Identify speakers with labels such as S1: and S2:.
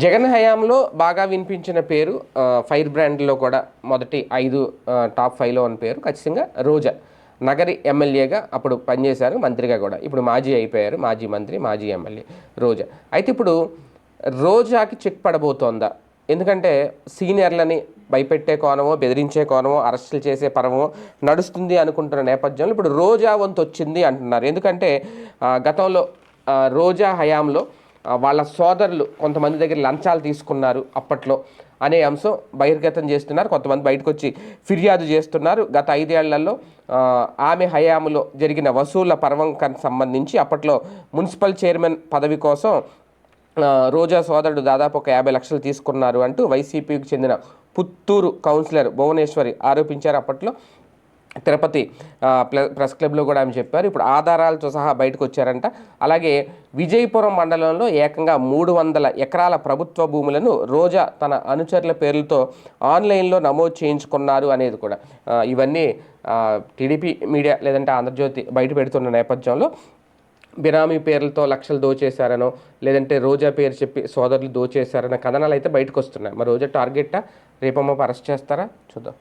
S1: జగన్ హయాంలో బాగా వినిపించిన పేరు ఫైర్ బ్రాండ్లో కూడా మొదటి ఐదు టాప్ ఫైవ్లో ఉన్న పేరు ఖచ్చితంగా రోజా. నగరి ఎమ్మెల్యేగా అప్పుడు పనిచేశారు మంత్రిగా కూడా. ఇప్పుడు మాజీ అయిపోయారు మాజీ మంత్రి మాజీ ఎమ్మెల్యే రోజా. అయితే ఇప్పుడు రోజాకి చెక్ పడబోతోందా? ఎందుకంటే సీనియర్లని భయపెట్టే కోణమో బెదిరించే కోణమో అరెస్టులు చేసే పరమో నడుస్తుంది అనుకుంటున్న నేపథ్యంలో ఇప్పుడు రోజా వంతు వచ్చింది అంటున్నారు. ఎందుకంటే గతంలో రోజా హయాంలో వాళ్ళ సోదరులు కొంతమంది దగ్గర లంచాలు తీసుకున్నారు అప్పట్లో అనే అంశం బహిర్గతం చేస్తున్నారు. కొంతమంది బయటకు వచ్చి ఫిర్యాదు చేస్తున్నారు. గత ఐదేళ్ళలో ఆమె హయాములో జరిగిన వసూళ్ళ పర్వంకం సంబంధించి అప్పట్లో మున్సిపల్ చైర్మన్ పదవి కోసం రోజా సోదరుడు దాదాపు ఒక యాభై లక్షలు తీసుకున్నారు అంటూ వైసీపీకి చెందిన పుత్తూరు కౌన్సిలర్ భువనేశ్వరి ఆరోపించారు. అప్పట్లో తిరుపతి ప్రెస్ క్లబ్లో కూడా ఆమె చెప్పారు. ఇప్పుడు ఆధారాలతో సహా బయటకు వచ్చారంట. అలాగే విజయపురం మండలంలో ఏకంగా మూడు వందల ఎకరాల ప్రభుత్వ భూములను రోజా తన అనుచరుల పేర్లతో ఆన్లైన్లో నమోదు చేయించుకున్నారు అనేది కూడా. ఇవన్నీ టీడీపీ మీడియా లేదంటే ఆంధ్రజ్యోతి బయట పెడుతున్న నేపథ్యంలో బినామీ పేర్లతో లక్షలు దోచేశారనో లేదంటే రోజా పేరు చెప్పి సోదరులు దోచేశారన్న కథనాలు అయితే బయటకు వస్తున్నాయి. మరి రోజా టార్గెట్టా రేపమ్మ అరెస్ట్ చేస్తారా? చూద్దాం.